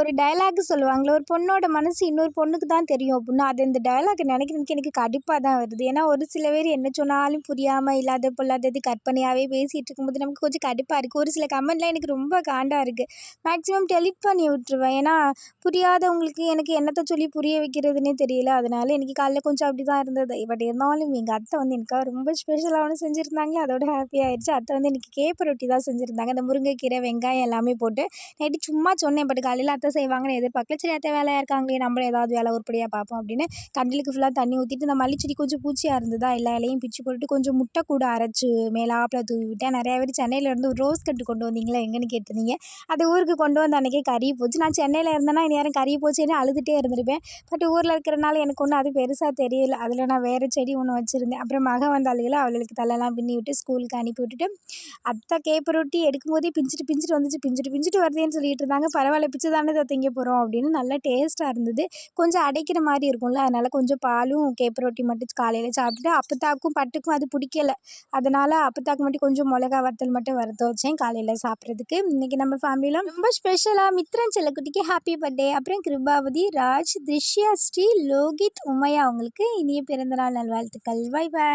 ஒரு டயலாக் சொல்லுவாங்களே ஒரு பொண்ணோட மனசு இன்னொரு பொண்ணுக்கு தான் தெரியும் அப்படின்னா அது இந்த டயலாக் நினைக்கிறதுக்கு எனக்கு கடுப்பாக தான் வருது. ஏன்னா ஒரு சில பேர் என்ன சொன்னாலும் புரியாமல் இல்லாத பொல்லாதது கற்பனையாகவே பேசிகிட்டு இருக்கும்போது நமக்கு கொஞ்சம் கடுப்பாக இருக்குது ஒரு சில கமெண்ட்லாம் எனக்கு ரொம்ப காண்டாக இருக்குது மேக்ஸிமம் டெலிட் பண்ணி விட்டுருவேன். ஏன்னா புரியாதவங்களுக்கு எனக்கு என்னத்தை சொல்லி புரிய வைக்கிறதுனே தெரியல. அதனால எனக்கு காலைல கொஞ்சம் அப்படி தான் இருந்தது. பட் இருந்தாலும் எங்கள் அத்தை வந்து எனக்காக ரொம்ப ஸ்பெஷலாக ஒன்று செஞ்சுருந்தாங்க. அதோட ஹாப்பி ஆயிடுச்சு அத்தை வந்து எனக்கு கேப்ப ரொட்டி தான் செஞ்சுருந்தாங்க. அந்த முருங்கைக்கீரை வெங்காயம் எல்லாமே போட்டு நைட்டு சும்மா சொன்னேன். பட் காலையில் அத்தை செய்வாங்கன்னு எதிர்பார்க்கல. சரி அத்தை வேலையாக இருக்காங்களே நம்மளும் ஏதாவது வேலை உருப்படியாக பார்ப்போம் அப்படின்னு கண்டிலுக்கு ஃபுல்லாக தண்ணி ஊற்றிட்டு இந்த மல்லிச்செடி கொஞ்சம் பூச்சியாக இருந்ததா எல்லா இலையும் பிச்சு போட்டுட்டு கொஞ்சம் முட்டை கூட அரைச்சி மேலாப்பில் தூவி விட்டேன். நிறையா பேர் சென்னையில் இருந்து ஒரு ரோஸ் கட்டு கொண்டு வந்தீங்களா எங்கன்னு கேட்டிருந்தீங்க. அது ஊருக்கு கொண்டு வந்த அன்றைக்கே கறி போச்சு. நான் சென்னையில் இருந்தேன்னா நேரம் கறி போச்சுன்னு அழுதுகிட்டே இருந்திருப்பேன். பட் ஊரில் இருக்கிறனால எனக்கு ஒன்றும் அது பெருசாக தெரியல. அதில் நான் வேறு செடி ஒன்று வச்சுருந்தேன். அப்புறம் மக வந்தாளுகளை அவளுக்கு தலையெல்லாம் பின்னி விட்டு ஸ்கூலுக்கு அனுப்பி விட்டுட்டு அத்தை கேப்பை ரொட்டி எடுக்கும்போதே பிஞ்சிட்டு பிஞ்சிட்டு வந்துச்சு. பிஞ்சிட்டு பிஞ்சிட்டு வருதேன்னு சொல்லிட்டு இருந்தாங்க. பரவாயில்ல பிச்சு தானே இதை திங்க போகிறோம் அப்படின்னு நல்லா டேஸ்ட்டாக இருந்தது. கொஞ்சம் அடைக்கிற மாதிரி இருக்கும்ல. அதனால் கொஞ்சம் பாலும் கேப்ப ரொட்டி மட்டும் காலையில் சாப்பிட்டுட்டு அப்பத்தாக்கும் பட்டுக்கும் அது பிடிக்கல. அதனால் அப்பத்தாக்கு மட்டும் கொஞ்சம் மிளகா வத்தல் மட்டும் வறுத்து வச்சேன் காலையில் சாப்பிட்றதுக்கு. இன்றைக்கி நம்ம ஃபேமிலியில் ரொம்ப ஸ்பெஷலாக மித்ரன் செல்லக்குட்டிக்கு ஹாப்பி பர்த்டே அப்புறம் கிருபாவதி ராஜ் திஷ்யா ஸ்ரீ லோகித் உமையா அவங்களுக்கு இனிய பிறந்தநாள் நல்வாழ்த்துக்கள். பாய் பாய்